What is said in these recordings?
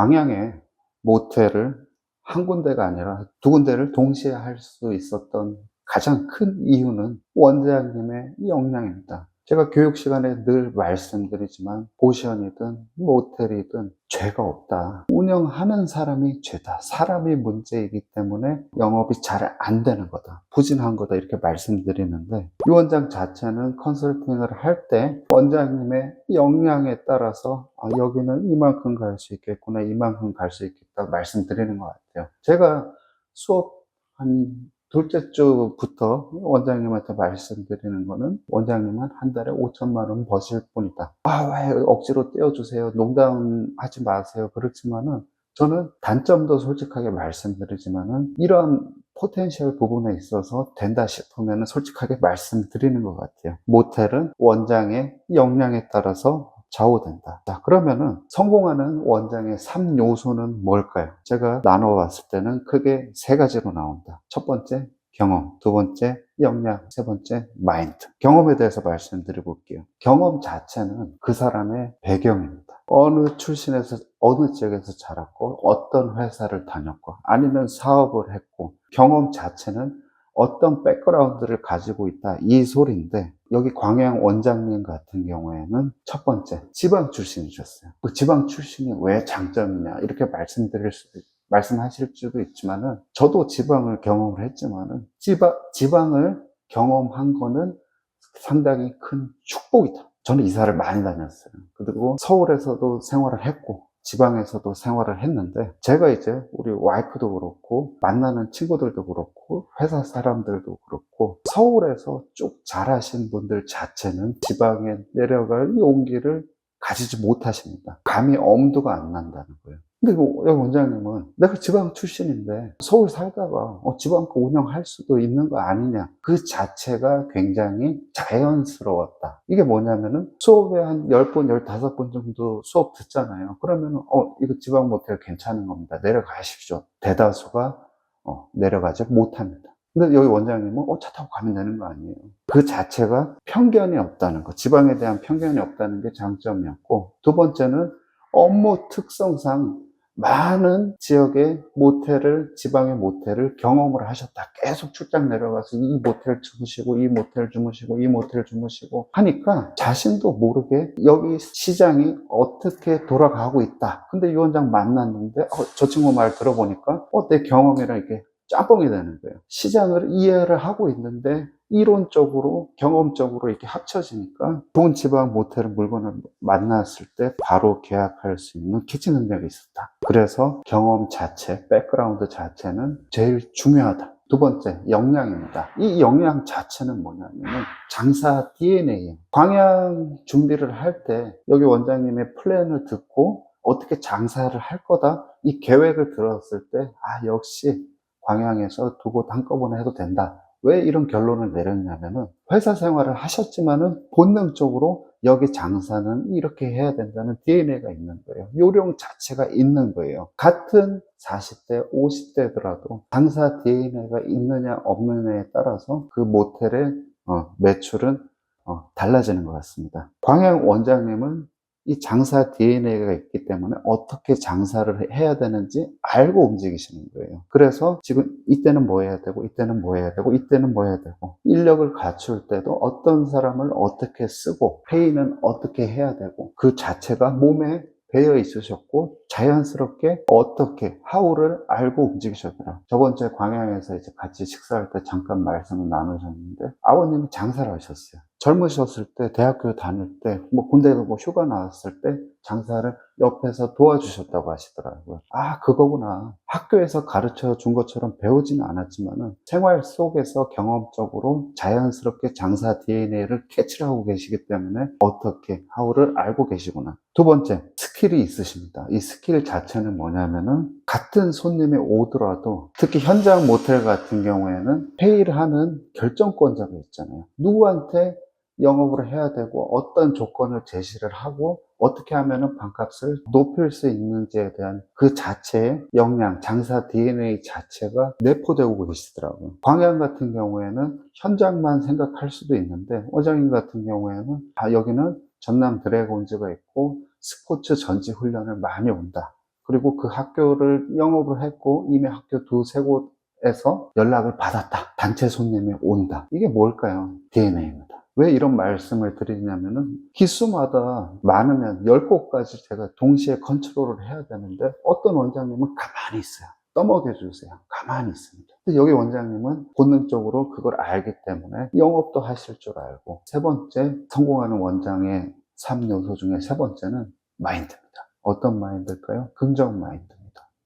광양에 모텔을 한 군데가 아니라 두 군데를 동시에 할 수 있었던 가장 큰 이유는 원장님의 역량입니다. 제가 교육 시간에 늘 말씀드리지만 보션이든 모텔이든 죄가 없다. 운영하는 사람이 죄다. 사람이 문제이기 때문에 영업이 잘 안 되는 거다. 부진한 거다. 이렇게 말씀드리는데 이 원장 자체는 컨설팅을 할 때 원장님의 역량에 따라서 아, 여기는 이만큼 갈 수 있겠구나. 이만큼 갈 수 있겠다. 말씀드리는 것 같아요. 제가 수업 한 둘째 주부터 원장님한테 말씀드리는 거는 원장님은 한 달에 5천만 원 버실 뿐이다. 아, 왜 억지로 떼어주세요. 농담하지 마세요. 그렇지만은 저는 단점도 솔직하게 말씀드리지만은 이런 포텐셜 부분에 있어서 된다 싶으면 솔직하게 말씀드리는 것 같아요. 모텔은 원장의 역량에 따라서 좌우된다. 자, 그러면은 성공하는 원장의 3요소는 뭘까요? 제가 나눠봤을 때는 크게 세 가지로 나온다. 첫 번째, 경험. 두 번째, 역량. 세 번째, 마인드. 경험에 대해서 말씀드려 볼게요. 경험 자체는 그 사람의 배경입니다. 어느 출신에서, 어느 지역에서 자랐고, 어떤 회사를 다녔고, 아니면 사업을 했고, 경험 자체는 어떤 백그라운드를 가지고 있다 이 소리인데 여기 광양 원장님 같은 경우에는 첫 번째 지방 출신이셨어요. 그 지방 출신이 왜 장점이냐 이렇게 말씀드릴 있- 말씀하실 수도 있지만은 저도 지방을 경험을 했지만은 지방 지방을 경험한 거는 상당히 큰 축복이다. 저는 이사를 많이 다녔어요. 그리고 서울에서도 생활을 했고 지방에서도 생활을 했는데 제가 이제 우리 와이프도 그렇고 만나는 친구들도 그렇고 회사 사람들도 그렇고 서울에서 쭉 자라신 분들 자체는 지방에 내려갈 용기를 가지지 못하십니다. 감히 엄두가 안 난다는 거예요. 근데 그 여기 원장님은 내가 지방 출신인데 서울 살다가 어, 지방거 운영할 수도 있는 거 아니냐. 그 자체가 굉장히 자연스러웠다. 이게 뭐냐면은 수업에 한 10번, 15번 정도 수업 듣잖아요. 그러면은 어, 이거 지방 모텔 괜찮은 겁니다. 내려가십시오. 대다수가 어, 내려가지 못합니다. 근데 여기 원장님은 어, 차 타고 가면 되는 거 아니에요. 그 자체가 편견이 없다는 거, 지방에 대한 편견이 없다는 게 장점이었고, 두 번째는 업무 특성상 많은 지역의 모텔을, 지방의 모텔을 경험을 하셨다. 계속 출장 내려가서 이 모텔 주무시고, 이 모텔 주무시고, 이 모텔 주무시고 하니까 자신도 모르게 여기 시장이 어떻게 돌아가고 있다. 근데 이 원장 만났는데, 어, 저 친구 말 들어보니까, 어, 내 경험이랑 이렇게 짬뽕이 되는 거예요. 시장을 이해를 하고 있는데 이론적으로 경험적으로 이렇게 합쳐지니까 좋은 지방 모텔 물건을 만났을 때 바로 계약할 수 있는 캐치 능력이 있었다. 그래서 경험 자체, 백그라운드 자체는 제일 중요하다. 두 번째, 역량입니다. 이 역량 자체는 뭐냐면 장사 DNA예요. 광양 준비를 할 때 여기 원장님의 플랜을 듣고 어떻게 장사를 할 거다 이 계획을 들었을 때 아 역시 광양에서 두 곳 한꺼번에 해도 된다. 왜 이런 결론을 내렸냐면은 회사 생활을 하셨지만은 본능적으로 여기 장사는 이렇게 해야 된다는 DNA가 있는 거예요. 요령 자체가 있는 거예요. 같은 40대, 50대더라도 장사 DNA가 있느냐 없느냐에 따라서 그 모텔의 어, 매출은 어, 달라지는 것 같습니다. 광양 원장님은 이 장사 DNA가 있기 때문에 어떻게 장사를 해야 되는지 알고 움직이시는 거예요. 그래서 지금 이때는 뭐 해야 되고, 이때는 뭐 해야 되고, 이때는 뭐 해야 되고, 인력을 갖출 때도 어떤 사람을 어떻게 쓰고, 회의는 어떻게 해야 되고, 그 자체가 몸에 배어 있으셨고, 자연스럽게 어떻게, 하우를 알고 움직이셨더라. 저번 주에 광양에서 이제 같이 식사할 때 잠깐 말씀을 나누셨는데, 아버님이 장사를 하셨어요. 젊으셨을 때, 대학교 다닐 때, 뭐 군대도 뭐 휴가 나왔을 때 장사를 옆에서 도와주셨다고 하시더라고요. 아, 그거구나. 학교에서 가르쳐 준 것처럼 배우지는 않았지만은 생활 속에서 경험적으로 자연스럽게 장사 DNA를 캐치를 하고 계시기 때문에 어떻게 하우를 알고 계시구나. 두 번째, 스킬이 있으십니다. 이 스킬 자체는 뭐냐면은 같은 손님이 오더라도 특히 현장 모텔 같은 경우에는 회의를 하는 결정권자가 있잖아요. 누구한테 영업을 해야 되고 어떤 조건을 제시를 하고 어떻게 하면 반값을 높일 수 있는지에 대한 그 자체의 역량, 장사 DNA 자체가 내포되고 계시더라고요. 광양 같은 경우에는 현장만 생각할 수도 있는데 원장님 같은 경우에는 아 여기는 전남 드래곤즈가 있고 스포츠 전지 훈련을 많이 온다. 그리고 그 학교를 영업을 했고 이미 학교 두세 곳에서 연락을 받았다. 단체 손님이 온다. 이게 뭘까요? DNA입니다. 왜 이런 말씀을 드리냐면은 기수마다 많으면 10곳까지 제가 동시에 컨트롤을 해야 되는데 어떤 원장님은 가만히 있어요. 떠먹여 주세요. 가만히 있습니다. 근데 여기 원장님은 본능적으로 그걸 알기 때문에 영업도 하실 줄 알고 세 번째 성공하는 원장의 3요소 중에 세 번째는 마인드입니다. 어떤 마인드일까요? 긍정 마인드입니다.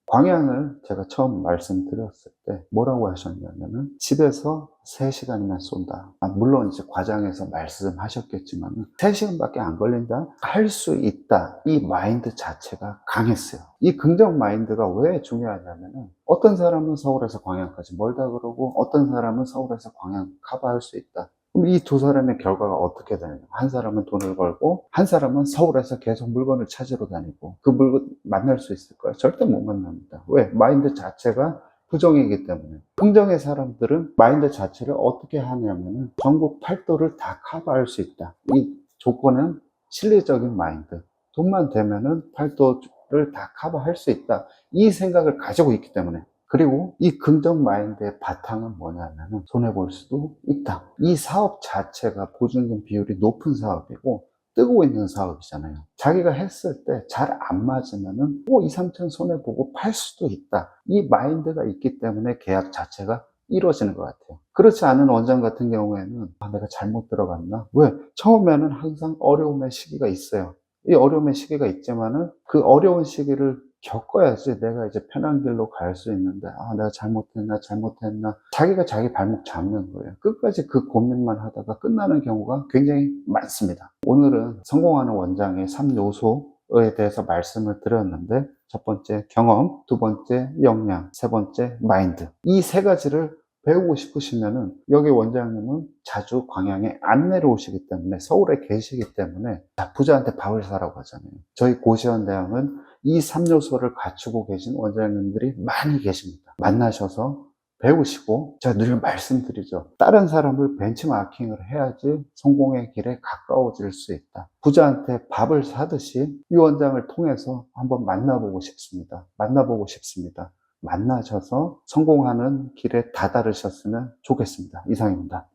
광양을 제가 처음 말씀드렸을 때 뭐라고 하셨냐면은 집에서 3시간이면 쏜다. 아, 물론 이제 과장에서 말씀하셨겠지만 3시간밖에 안 걸린다. 할 수 있다. 이 마인드 자체가 강했어요. 이 긍정 마인드가 왜 중요하냐면은 어떤 사람은 서울에서 광양까지 멀다 그러고 어떤 사람은 서울에서 광양 커버할 수 있다. 그럼 이 두 사람의 결과가 어떻게 되느냐. 한 사람은 돈을 벌고, 한 사람은 서울에서 계속 물건을 찾으러 다니고, 그 물건 만날 수 있을까요? 절대 못 만납니다. 왜? 마인드 자체가 부정이기 때문에. 긍정의 사람들은 마인드 자체를 어떻게 하냐면은 전국 팔도를 다 커버할 수 있다. 이 조건은 실리적인 마인드. 돈만 되면은 팔도를 다 커버할 수 있다. 이 생각을 가지고 있기 때문에. 그리고 이 긍정 마인드의 바탕은 뭐냐면은 손해볼 수도 있다. 이 사업 자체가 보증금 비율이 높은 사업이고 뜨고 있는 사업이잖아요. 자기가 했을 때 잘 안 맞으면은 뭐 2, 3천 손해보고 팔 수도 있다. 이 마인드가 있기 때문에 계약 자체가 이루어지는 것 같아요. 그렇지 않은 원장 같은 경우에는 아, 내가 잘못 들어갔나? 왜? 처음에는 항상 어려움의 시기가 있어요. 이 어려움의 시기가 있지만은 그 어려운 시기를 겪어야지 내가 이제 편한 길로 갈 수 있는데 아 내가 잘못했나 잘못했나. 자기가 자기 발목 잡는 거예요. 끝까지 그 고민만 하다가 끝나는 경우가 굉장히 많습니다. 오늘은 성공하는 원장의 3요소에 대해서 말씀을 드렸는데 첫 번째 경험, 두 번째 역량, 세 번째 마인드. 이 세 가지를 배우고 싶으시면은 여기 원장님은 자주 광양에 안 내려오시기 때문에 서울에 계시기 때문에 자, 부자한테 밥을 사라고 하잖아요. 저희 고시원 대학은 이 3요소를 갖추고 계신 원장님들이 많이 계십니다. 만나셔서 배우시고 제가 늘 말씀드리죠. 다른 사람을 벤치마킹을 해야지 성공의 길에 가까워질 수 있다. 부자한테 밥을 사듯이 이 원장을 통해서 한번 만나보고 싶습니다. 만나보고 싶습니다. 만나셔서 성공하는 길에 다다르셨으면 좋겠습니다. 이상입니다.